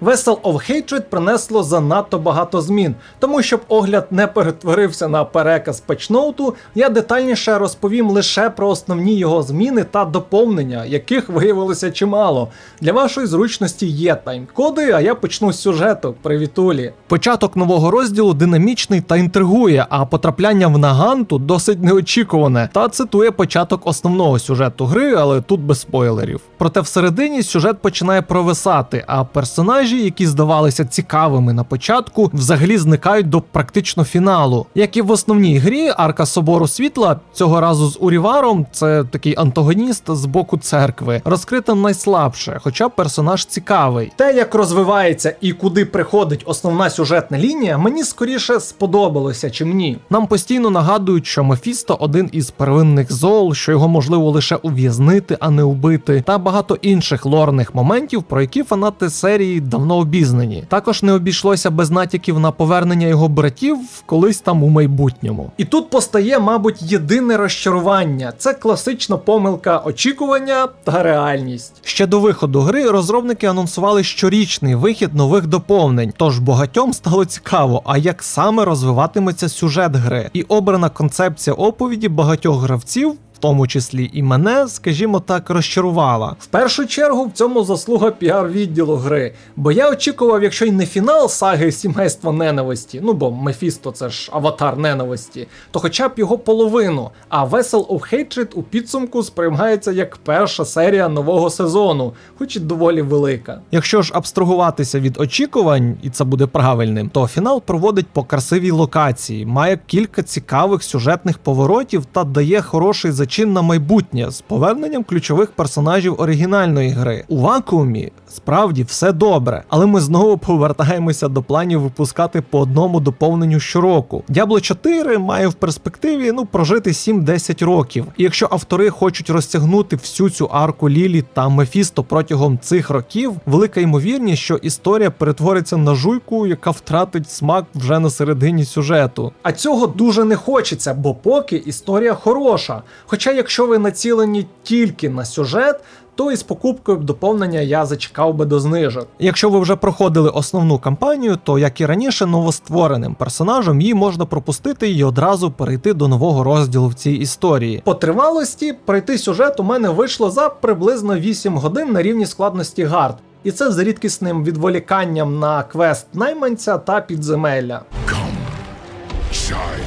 Vessel of Hatred принесло занадто багато змін, тому щоб огляд не перетворився на переказ патчноуту, я детальніше розповім лише про основні його зміни та доповнення, яких виявилося чимало. Для вашої зручності є тайм-коди, а я почну з сюжету. Привітулі. Початок нового розділу динамічний та інтригує, а потрапляння в Наганту досить неочікуване та цитує початок основного сюжету гри, але тут без спойлерів. Проте всередині сюжет починає провисати, а персонажі, які здавалися цікавими на початку, взагалі зникають до практично фіналу. Як і в основній грі, арка Собору Світла цього разу з Уріваром, це такий антагоніст з боку церкви, розкрита найслабше, хоча персонаж цікавий. Те, як розвивається і куди приходить основна сюжетна лінія, мені скоріше сподобалося, чим ні. Нам постійно нагадують, що Мефісто один із первинних зол, що його можливо лише ув'язнити, а не убити, та багато інших лорних моментів, про які фанати серії давно обізнані. Також не обійшлося без натяків на повернення його братів колись там у майбутньому. І тут постає, мабуть, єдине розчарування: це класична помилка очікування та реальність. Ще до виходу гри розробники анонсували щорічний вихід нових доповнень. Тож багатьом стало цікаво, а як саме розвиватиметься сюжет гри. І обрана концепція оповіді багатьох гравців. В тому числі і мене, скажімо так, розчарувала. В першу чергу в цьому заслуга піар відділу гри. Бо я очікував, якщо й не фінал саги сімейства ненависті, ну бо Мефісто це ж аватар ненависті, то хоча б його половину. А Vessel of Hatred у підсумку сприймається як перша серія нового сезону, хоч і доволі велика. Якщо ж абстрагуватися від очікувань, і це буде правильним, то фінал проводить по красивій локації, має кілька цікавих сюжетних поворотів та дає хороший зачин на майбутнє з поверненням ключових персонажів оригінальної гри. У вакуумі справді все добре, але ми знову повертаємося до планів випускати по одному доповненню щороку. Diablo 4 має в перспективі ну прожити 7-10 років. І якщо автори хочуть розтягнути всю цю арку Лілі та Мефісто протягом цих років, велика ймовірність, що історія перетвориться на жуйку, яка втратить смак вже на середині сюжету. А цього дуже не хочеться, бо поки історія хороша. Хоча, якщо ви націлені тільки на сюжет, то із покупкою доповнення я зачекав би до знижок. Якщо ви вже проходили основну кампанію, то як і раніше, новоствореним персонажем її можна пропустити і одразу перейти до нового розділу в цій історії. По тривалості пройти сюжет у мене вийшло за приблизно 8 годин на рівні складності гард. І це з рідкісним відволіканням на квест найманця та підземелля. child.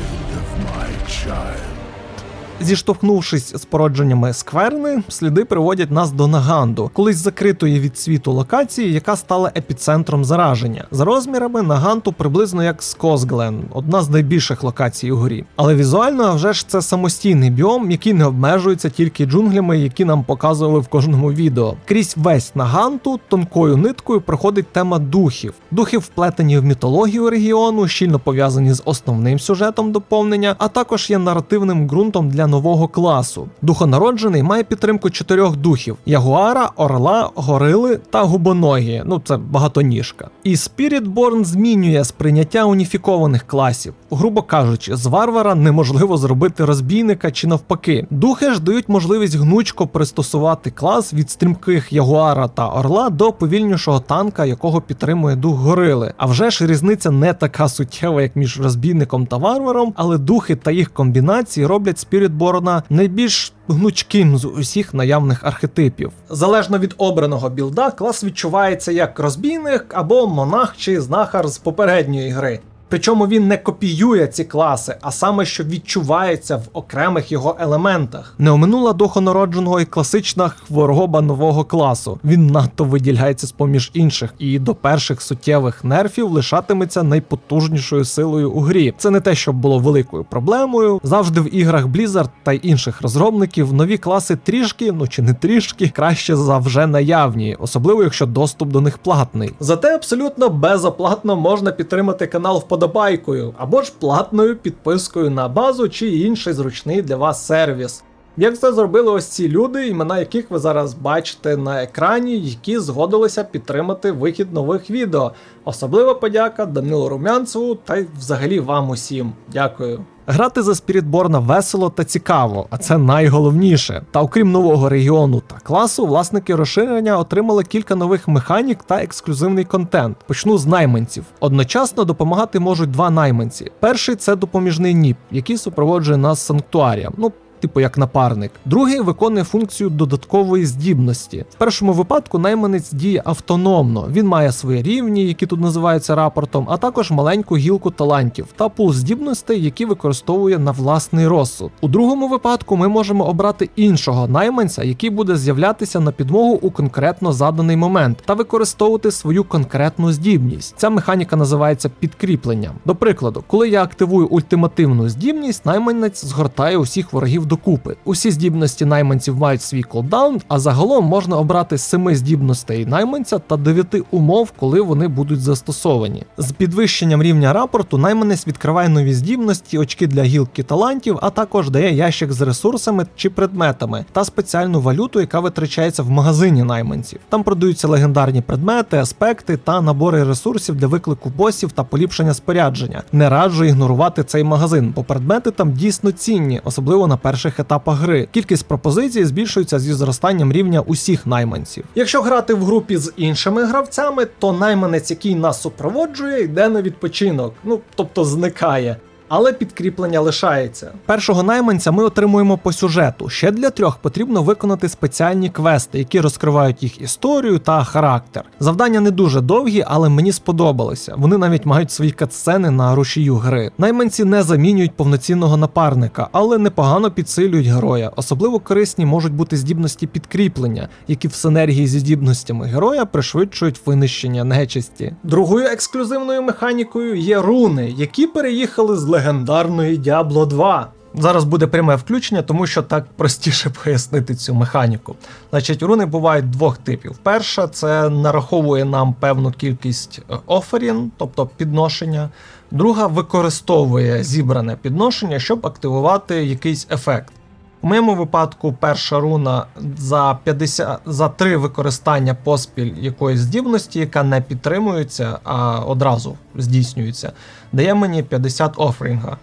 Зіштовхнувшись з породженнями скверни, сліди приводять нас до Наганду, колись закритої від світу локації, яка стала епіцентром зараження. За розмірами Наганту приблизно як Скозглен, одна з найбільших локацій у грі. Але візуально, а вже ж це самостійний біом, який не обмежується тільки джунглями, які нам показували в кожному відео. Крізь весь Наганту тонкою ниткою проходить тема духів. Духи вплетені в мітологію регіону, щільно пов'язані з основним сюжетом доповнення, а також є наративним ґрунтом для нового класу. Духонароджений має підтримку чотирьох духів: ягуара, орла, горили та губоногі. Ну це багатоніжка. І Spiritborn змінює сприйняття уніфікованих класів. Грубо кажучи, з варвара неможливо зробити розбійника чи навпаки. Духи ж дають можливість гнучко пристосувати клас від стрімких ягуара та орла до повільнішого танка, якого підтримує дух горили. А вже ж різниця не така суттєва, як між розбійником та варваром, але духи та їх комбінації роблять Спірітборна найбільш гнучким з усіх наявних архетипів. Залежно від обраного білда, клас відчувається як розбійник або монах чи знахар з попередньої гри. Причому він не копіює ці класи, а саме що відчувається в окремих його елементах. Не оминула духонародженого і класична хвороба нового класу. Він надто виділяється з поміж інших, і до перших суттєвих нерфів лишатиметься найпотужнішою силою у грі. Це не те, щоб було великою проблемою. Завжди в іграх Blizzard та й інших розробників нові класи трішки, ну чи не трішки, краще за вже наявні, особливо якщо доступ до них платний. Зате абсолютно безоплатно можна підтримати канал вподобайкою або ж платною підпискою на базу чи інший зручний для вас сервіс. Як це зробили ось ці люди, імена яких ви зараз бачите на екрані, які згодилися підтримати вихід нових відео. Особлива подяка Данилу Румянцеву та й взагалі вам усім. Дякую. Грати за Спірітборна весело та цікаво, а це найголовніше. Та окрім нового регіону та класу, власники розширення отримали кілька нових механік та ексклюзивний контент. Почну з найманців. Одночасно допомагати можуть два найманці. Перший це допоміжний ніп, який супроводжує нас санктуарієм. Ну, типу як напарник. Другий виконує функцію додаткової здібності. В першому випадку найманець діє автономно. Він має свої рівні, які тут називаються рапортом, а також маленьку гілку талантів та пул здібностей, які використовує на власний розсуд. У другому випадку ми можемо обрати іншого найманця, який буде з'являтися на підмогу у конкретно заданий момент та використовувати свою конкретну здібність. Ця механіка називається підкріпленням. До прикладу, коли я активую ультимативну здібність, найманець згортає усіх ворогів докупи. Усі здібності найманців мають свій колдаун, а загалом можна обрати семи здібностей найманця та дев'яти умов, коли вони будуть застосовані. З підвищенням рівня рапорту найманець відкриває нові здібності, очки для гілки талантів, а також дає ящик з ресурсами чи предметами та спеціальну валюту, яка витрачається в магазині найманців. Там продаються легендарні предмети, аспекти та набори ресурсів для виклику босів та поліпшення спорядження. Не раджу ігнорувати цей магазин, бо предмети там дійсно цінні, особливо на перших етапах гри. Кількість пропозицій збільшується зі зростанням рівня усіх найманців. Якщо грати в групі з іншими гравцями, то найманець, який нас супроводжує, йде на відпочинок, ну тобто зникає. Але підкріплення лишається. Першого найманця ми отримуємо по сюжету. Ще для трьох потрібно виконати спеціальні квести, які розкривають їх історію та характер. Завдання не дуже довгі, але мені сподобалися. Вони навіть мають свої катсцени на рушію гри. Найманці не замінюють повноцінного напарника, але непогано підсилюють героя. Особливо корисні можуть бути здібності підкріплення, які в синергії зі здібностями героя пришвидшують винищення нечисті. Другою ексклюзивною механікою є руни, які переїхали з легендарної Diablo 2. Зараз буде пряме включення, тому що так простіше пояснити цю механіку. Значить, руни бувають двох типів. Перша це нараховує нам певну кількість е, оферін, тобто підношення. Друга використовує зібране підношення, щоб активувати якийсь ефект. У моєму випадку перша руна за 50, за 3 використання поспіль якоїсь здібності, яка не підтримується, а одразу здійснюється, дає мені 50 оферінга.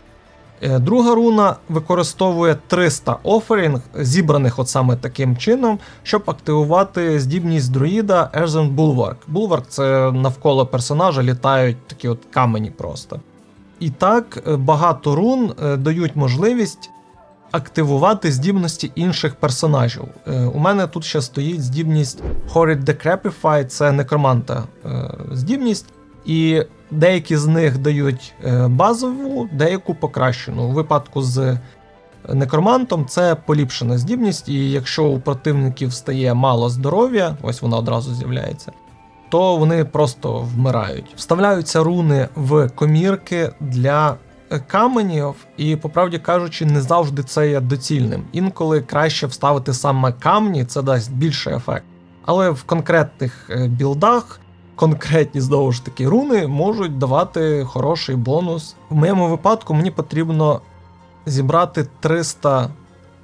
Е, Друга руна використовує 300 оферінг, зібраних от саме таким чином, щоб активувати здібність друїда Earthen Bulwark. Bulwark – це навколо персонажа літають такі от камені просто. І так, е, багато рун е, дають можливість активувати здібності інших персонажів. Е, У мене тут ще стоїть здібність Horrid Decrepify, це некроманта е, здібність, і деякі з них дають е, базову, деяку покращену. У випадку з некромантом це поліпшена здібність, і якщо у противників стає мало здоров'я, ось вона одразу з'являється. То вони просто вмирають. Вставляються руни в комірки для каменів, і, по правді кажучи, не завжди це є доцільним. Інколи краще вставити саме камні, це дасть більший ефект. Але в конкретних е, білдах конкретні знову ж таки руни можуть давати хороший бонус. В моєму випадку мені потрібно зібрати 300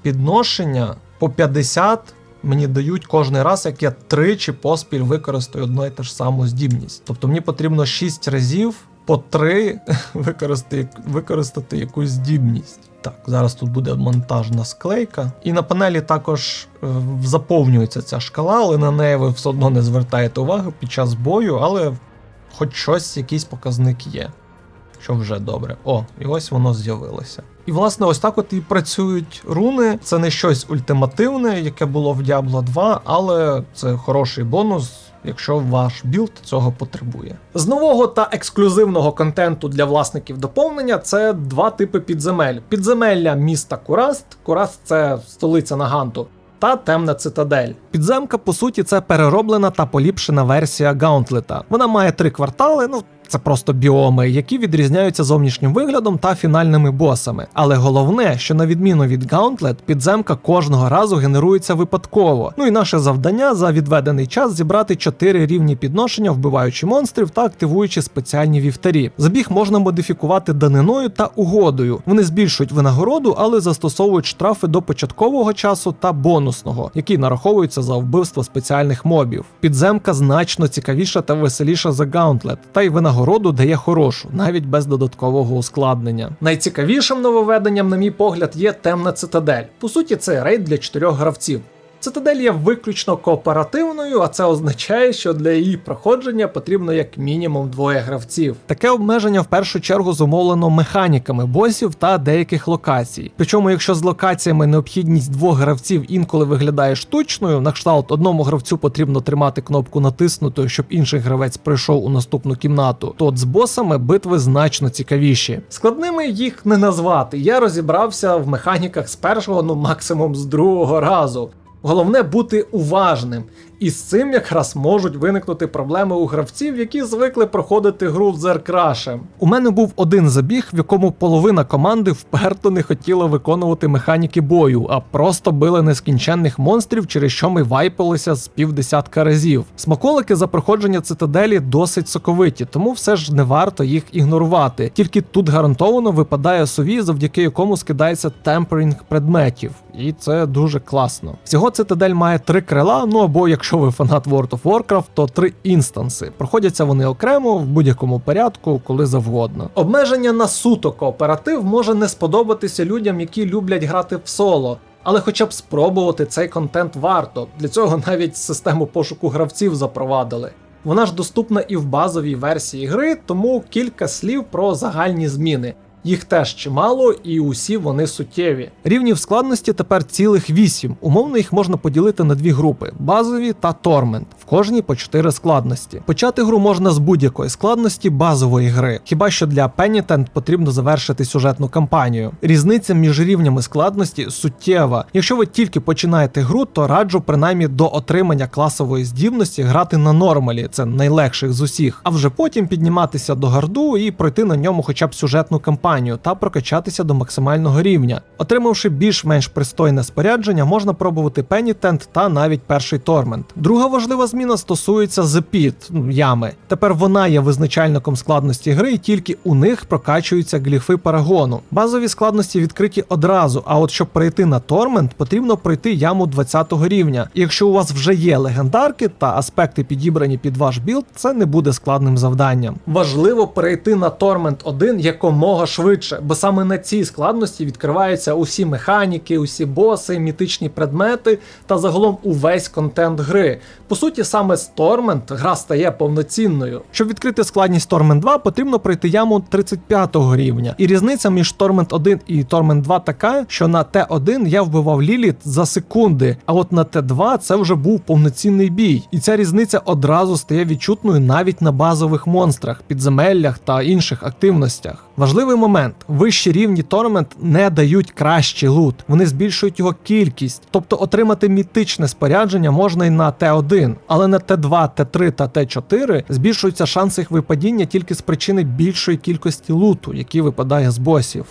підношення по 50 мені дають кожен раз, як я тричі поспіль використаю одну і те ж саму здібність. Тобто мені потрібно 6 разів по 3 використати, використати якусь здібність. Так, зараз тут буде монтажна склейка. І на панелі також е, заповнюється ця шкала, але на неї ви все одно не звертаєте уваги під час бою, але хоч щось, якийсь показник є. Що вже добре. О, і ось воно з'явилося. І власне, ось так от і працюють руни. Це не щось ультимативне, яке було в Diablo 2, але це хороший бонус. Якщо ваш білд цього потребує. З нового та ексклюзивного контенту для власників доповнення це два типи підземель: підземелля міста Кураст. Кураст це столиця Наганту. Та темна цитадель. Підземка, по суті, це перероблена та поліпшена версія Гаунтлета. Вона має три квартали, ну це просто біоми, які відрізняються зовнішнім виглядом та фінальними босами. Але головне, що на відміну від Gauntlet, підземка кожного разу генерується випадково. Ну і наше завдання за відведений час зібрати 4 рівні підношення, вбиваючи монстрів та активуючи спеціальні вівтарі. Забіг можна модифікувати даниною та угодою. Вони збільшують винагороду, але застосовують штрафи до початкового часу та бонусного, які нараховуються за вбивство спеціальних мобів. Підземка значно цікавіша та веселіша за Gauntlet, та й винагорода нагороду дає хорошу, навіть без додаткового ускладнення. Найцікавішим нововведенням, на мій погляд, є темна цитадель. По суті, це рейд для чотирьох гравців. Цитадель є виключно кооперативною, а це означає, що для її проходження потрібно як мінімум двоє гравців. Таке обмеження в першу чергу зумовлено механіками босів та деяких локацій. Причому, якщо з локаціями необхідність двох гравців інколи виглядає штучною, на кшталт одному гравцю потрібно тримати кнопку натиснутою, щоб інший гравець прийшов у наступну кімнату, то от з босами битви значно цікавіші. Складними їх не назвати. Я розібрався в механіках з першого, ну максимум з другого разу. Головне бути уважним, і з цим якраз можуть виникнути проблеми у гравців, які звикли проходити гру з Зеркрашем. У мене був один забіг, в якому половина команди вперто не хотіла виконувати механіки бою, а просто били нескінченних монстрів, через що ми вайпилися з півдесятка разів. Смаколики за проходження цитаделі досить соковиті, тому все ж не варто їх ігнорувати. Тільки тут гарантовано випадає сові, завдяки якому скидається темперінг предметів. І це дуже класно. Всього цитадель має три крила. Ну або якщо ви фанат World of Warcraft, то три інстанси. Проходяться вони окремо в будь-якому порядку, коли завгодно. Обмеження на суто кооператив може не сподобатися людям, які люблять грати в соло. Але хоча б спробувати цей контент варто. Для цього навіть систему пошуку гравців запровадили. Вона ж доступна і в базовій версії гри, тому кілька слів про загальні зміни. Їх теж чимало, і усі вони суттєві. Рівнів складності тепер цілих вісім. Умовно їх можна поділити на дві групи: базові та тормент. В кожній по чотири складності. Почати гру можна з будь-якої складності базової гри. Хіба що для Penitent потрібно завершити сюжетну кампанію. Різниця між рівнями складності суттєва. Якщо ви тільки починаєте гру, то раджу принаймні до отримання класової здібності грати на нормалі, це найлегших з усіх, а вже потім підніматися до гарду і пройти на ньому хоча б сюжетну кампанію та прокачатися до максимального рівня. Отримавши більш-менш пристойне спорядження, можна пробувати Penitent та навіть перший тормент. Друга важлива зміна стосується Pit, ну, ями. Тепер вона є визначальником складності гри, і тільки у них прокачуються гліфи парагону. Базові складності відкриті одразу, а от щоб перейти на тормент, потрібно пройти яму 20 рівня. І якщо у вас вже є легендарки та аспекти підібрані під ваш білд, це не буде складним завданням. Важливо перейти на тормент 1 якомога швидше, бо саме на цій складності відкриваються усі механіки, усі боси, мітичні предмети та загалом увесь контент гри. По суті, саме з Тормент гра стає повноцінною. Щоб відкрити складність Тормент 2, потрібно пройти яму 35 рівня. І різниця між Тормент 1 і Тормент 2 така, що на Т1 я вбивав Ліліт за секунди, а от на Т2 це вже був повноцінний бій. І ця різниця одразу стає відчутною навіть на базових монстрах, підземеллях та інших активностях. Важливий момент: вищі рівні Тормент не дають кращий лут, вони збільшують його кількість, тобто отримати мітичне спорядження можна й на Т1, але на Т2, Т3 та Т4 збільшуються шанси їх випадіння тільки з причини більшої кількості луту, який випадає з босів.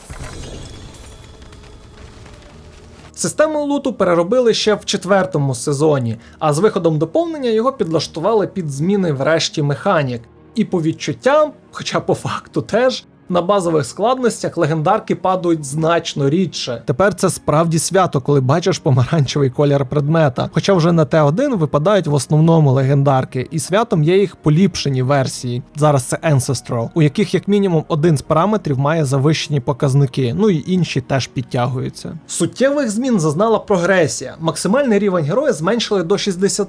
Систему луту переробили ще в четвертому сезоні, а з виходом доповнення його підлаштували під зміни в решті механік. І по відчуттям, хоча по факту теж, на базових складностях легендарки падають значно рідше. Тепер це справді свято, коли бачиш помаранчевий колір предмета. Хоча вже на Т1 випадають в основному легендарки, і святом є їх поліпшені версії. Зараз це Ancestral, у яких як мінімум один з параметрів має завищені показники, ну і інші теж підтягуються. Суттєвих змін зазнала прогресія. Максимальний рівень героя зменшили до 60,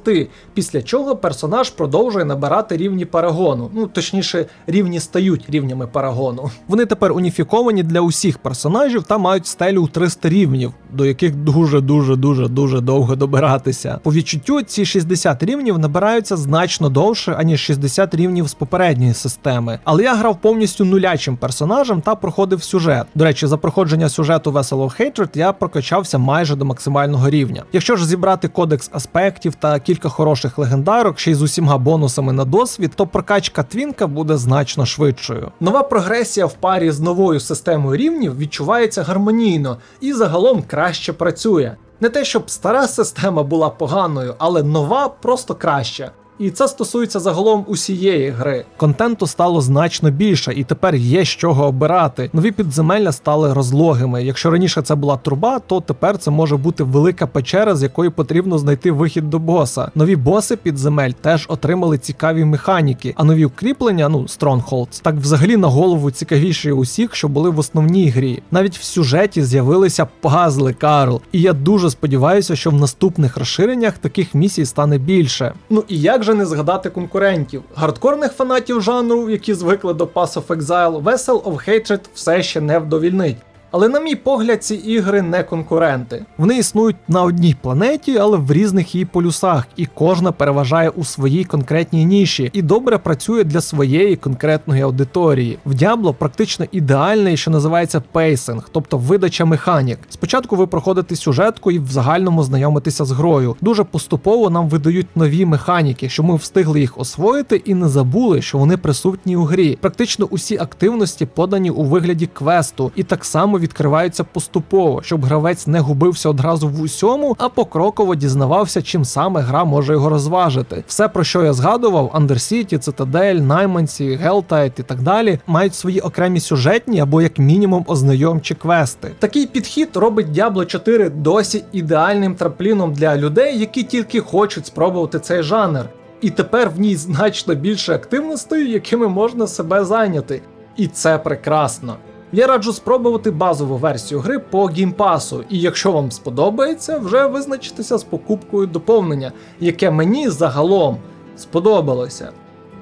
після чого персонаж продовжує набирати рівні парагону. Ну точніше, рівні стають рівнями парагону. Вони тепер уніфіковані для усіх персонажів та мають стелю у 300 рівнів, до яких дуже дуже дуже дуже довго добиратися. По відчуттю ці 60 рівнів набираються значно довше, аніж 60 рівнів з попередньої системи. Але я грав повністю нулячим персонажем та проходив сюжет. До речі, за проходження сюжету Vessel of Hatred я прокачався майже до максимального рівня. Якщо ж зібрати кодекс аспектів та кілька хороших легендарок, ще й з усіма бонусами на досвід, то прокачка твінка буде значно швидшою. Нова прогресія в парі з новою системою рівнів відчувається гармонійно і загалом краще працює. Не те, щоб стара система була поганою, але нова просто краща. І це стосується загалом усієї гри. Контенту стало значно більше, і тепер є з чого обирати. Нові підземелля стали розлогими. Якщо раніше це була труба, то тепер це може бути велика печера, з якої потрібно знайти вихід до боса. Нові боси підземель теж отримали цікаві механіки, а нові укріплення, ну Strongholds, так взагалі на голову цікавіші усіх, що були в основній грі. Навіть в сюжеті з'явилися пазли Карл. І я дуже сподіваюся, що в наступних розширеннях таких місій стане більше. Ну і як же не згадати конкурентів? Гардкорних фанатів жанру, які звикли до Pass of Exile, Vessel of Hatred все ще не вдовільнить. Але на мій погляд, ці ігри не конкуренти. Вони існують на одній планеті, але в різних її полюсах, і кожна переважає у своїй конкретній ніші і добре працює для своєї конкретної аудиторії. В Diablo практично ідеальний, що називається пейсинг, тобто видача механік. Спочатку ви проходите сюжетку і в загальному знайомитеся з грою. Дуже поступово нам видають нові механіки, що ми встигли їх освоїти і не забули, що вони присутні у грі. Практично усі активності подані у вигляді квесту, і так само відкриваються поступово, щоб гравець не губився одразу в усьому, а покроково дізнавався, чим саме гра може його розважити. Все, про що я згадував, Undercity, Цитадель, Найманці, Helltide і так далі, мають свої окремі сюжетні або як мінімум ознайомчі квести. Такий підхід робить Diablo 4 досі ідеальним трампліном для людей, які тільки хочуть спробувати цей жанр. І тепер в ній значно більше активностей, якими можна себе зайняти. І це прекрасно. Я раджу спробувати базову версію гри по гімпасу, і якщо вам сподобається, вже визначитися з покупкою доповнення, яке мені загалом сподобалося.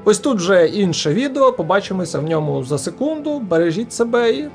Ось тут вже інше відео, побачимося в ньому за секунду. Бережіть себе і